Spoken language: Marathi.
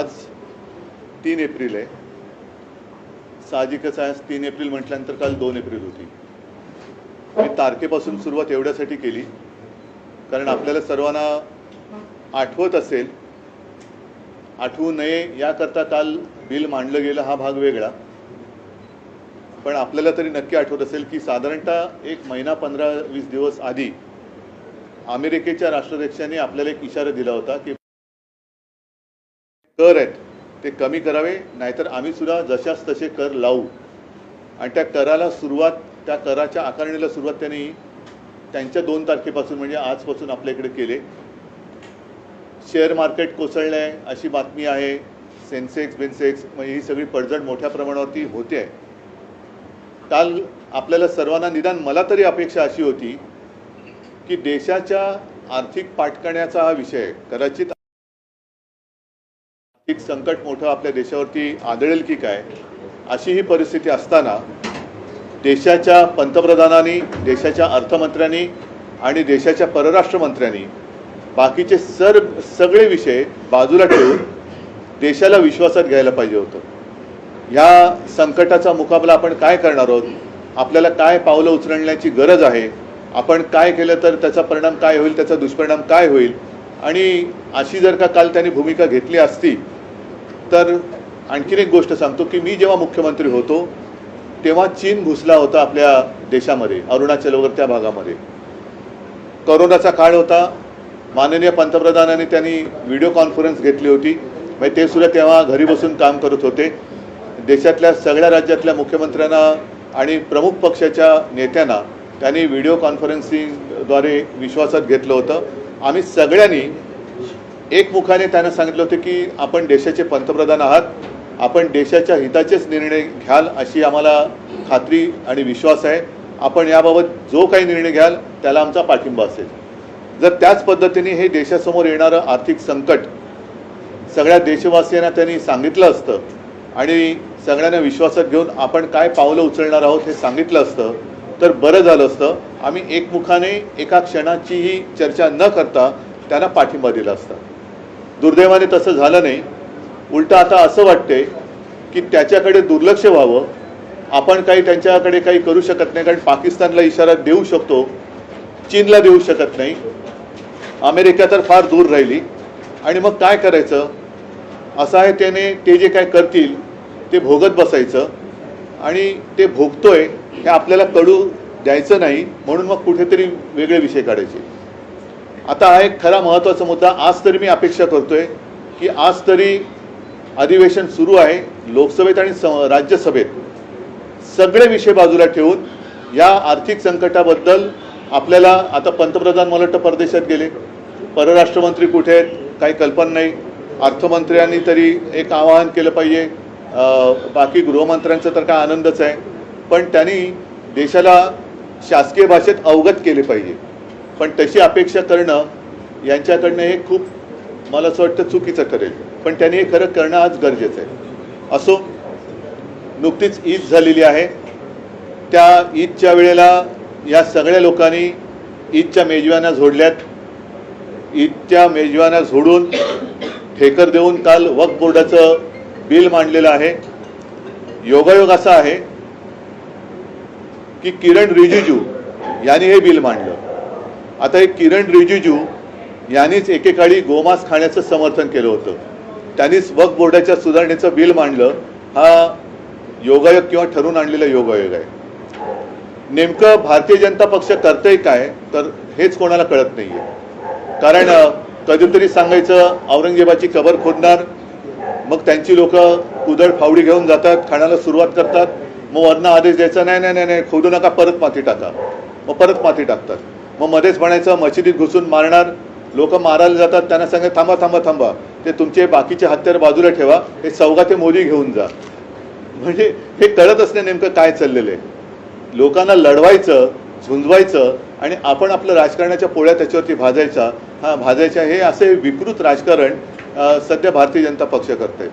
आज तीन एप्रिल आहे. साहजिकच आहे तीन एप्रिल म्हटल्यानंतर काल दोन एप्रिल होती. मी तारखेपासून सुरुवात एवढ्यासाठी केली कारण आपल्याला सर्वांना आठवत असेल आठवू नये याकरता काल बिल मांडलं गेलं हा भाग वेगळा. पण आपल्याला तरी नक्की आठवत असेल की साधारणतः एक महिना पंधरा वीस दिवस आधी अमेरिकेच्या राष्ट्राध्यक्षांनी आपल्याला एक इशारा दिला होता की कर आहेत ते कमी करावे नाहीतर आम्ही सुद्धा जशाच तसे कर लावू. आणि त्या कराला सुरुवात त्या कराच्या आकारणीला सुरुवात त्यांनी त्यांच्या दोन तारखेपासून म्हणजे आजपासून आपल्याकडे केले. शेअर मार्केट कोसळलं आहे अशी बातमी आहे. सेन्सेक्स बेन्सेक्स म्हणजे ही सगळी पडझड मोठ्या प्रमाणावरती होते आहे. काल आपल्याला सर्वांना निदान मला तरी अपेक्षा अशी होती की देशाच्या आर्थिक पाटकण्याचा हा विषय कदाचित एक संकट मोठं आपल्या देशावरती आदळेल की काय अशी ही परिस्थिती असताना देशाच्या पंतप्रधानांनी देशाच्या अर्थमंत्र्यांनी आणि देशाच्या परराष्ट्र मंत्र्यांनी बाकीचे सर सगळे विषय बाजूला ठेवून देशाला विश्वासात घ्यायला पाहिजे होतं. ह्या संकटाचा मुकाबला आपण काय करणार आहोत? आपल्याला काय पावलं उचलण्याची गरज आहे? आपण काय केलं तर त्याचा परिणाम काय होईल त्याचा दुष्परिणाम काय होईल? आणि अशी जर का काल त्यांनी भूमिका घेतली असती तर आणखीन एक गोष्ट सांगतो की मी जेव्हा मुख्यमंत्री होतो तेव्हा चीन घुसला होता आपल्या देशामध्ये अरुणाचल वगैरे त्या भागामध्ये. करोनाचा काळ होता माननीय पंतप्रधानांनी त्यांनी व्हिडिओ कॉन्फरन्स घेतली होती म्हणजे ते सुद्धा तेव्हा घरी बसून काम करत होते. देशातल्या सगळ्या राज्यातल्या मुख्यमंत्र्यांना आणि प्रमुख पक्षाच्या नेत्यांना त्यांनी व्हिडिओ कॉन्फरन्सिंगद्वारे विश्वासात घेतलं होतं. आम्ही सगळ्यांनी एकमुखाने त्यांना सांगितलं होतं की आपण देशाचे पंतप्रधान आहात आपण देशाच्या हिताचेच निर्णय घ्याल अशी आम्हाला खात्री आणि विश्वास आहे. आपण याबाबत जो काही निर्णय घ्याल त्याला आमचा पाठिंबा असेल. जर त्याच पद्धतीने हे देशासमोर येणारं आर्थिक संकट सगळ्या देशवासियांना त्यांनी सांगितलं असतं आणि सगळ्यांना विश्वासात घेऊन आपण काय पावलं उचलणार आहोत हे सांगितलं असतं तर बरं झालं असतं. आम्ही एकमुखाने एका क्षणाचीही चर्चा न करता त्यांना पाठिंबा दिला असता. दुर्दैवाने तसं झालं नाही. उलटं आता असं वाटते की त्याच्याकडे दुर्लक्ष व्हावं. आपण काही त्यांच्याकडे काही करू शकत नाही कारण पाकिस्तानला इशारा देऊ शकतो. चीनला देऊ शकत नाही. अमेरिका तर फार दूर राहिली. आणि मग काय करायचं? असं आहे त्याने ते जे काय करतील ते भोगत बसायचं. आणि ते भोगतोय हे आपल्याला कळू द्यायचं नाही म्हणून मग कुठेतरी वेगळे विषय काढायचे. आता हा एक खरा महत्त्वाचा मुद्दा. आज तरी मी अपेक्षा करतोय की आज तरी अधिवेशन सुरू आहे. लोकसभेत आणि स- राज्यसभेत. सगळे विषय बाजूला ठेवून या आर्थिक संकटाबद्दल आपल्याला आता पंतप्रधान मला वाटतं परदेशात गेले. परराष्ट्रमंत्री कुठे आहेत? काही कल्पना नाही. अर्थमंत्र्यांनी तरी एक आवाहन केलं पाहिजे. बाकी गृहमंत्र्यांचं तर काय आनंदच आहे. पण त्यांनी देशाला शासकीय भाषेत अवगत केले पाहिजे. पण तशी अपेक्षा करणं यांच्याकडनं हे खूप मला असं वाटतं चुकीचं ठरेल. पण त्यांनी हे खरं करणं आज गरजेचं आहे. असो नुकतीच ईद झालेली आहे. त्या ईदच्या वेळेला या सगळ्या लोकांनी ईदच्या मेजवाना झोडल्यात. ईदच्या मेजवाना झोडून ठेकर देऊन काल वक्फ बोर्डाचं बिल मांडलेलं आहे. योगायोग असा आहे की किरण रिजिजू यांनी हे बिल मांडलं. आता हे किरण रिजिजू यांनीच एकेकाळी गोमांस खाण्याचं समर्थन केलं होतं. त्यांनीच वक्फ बोर्डाच्या सुधारणेचं बिल मांडलं. हा योगायोग किंवा ठरवून आणलेला योगायोग आहे. नेमकं भारतीय जनता पक्ष करतंय काय? तर हेच कोणाला कळत नाहीये. कारण कधीतरी सांगायचं औरंगजेबाची कबर खोदणार मग त्यांची लोक कुदळ फावडी घेऊन जातात खाण्याला सुरुवात करतात मग वरनं आदेश द्यायचा नाही नाही नाही नाही खोदू नका परत माती टाका. मग परत माती टाकतात. मग मध्येच म्हणायचं मशिदीत घुसून मारणार. लोक मारायला जातात त्यांना सांगा थांबा थांबा थांबा. ते तुमचे बाकीचे हत्यार बाजूला ठेवा. हे चौघा ते मोदी घेऊन जा. म्हणजे हे कळतच नाही नेमकं काय चाललेलं आहे? लोकांना लढवायचं झुंजवायचं आणि आपण आपलं राजकारणाच्या पोळ्या त्याच्यावरती भाजायचा. हा भाजायचा हे असे विकृत राजकारण सध्या भारतीय जनता पक्ष करत आहे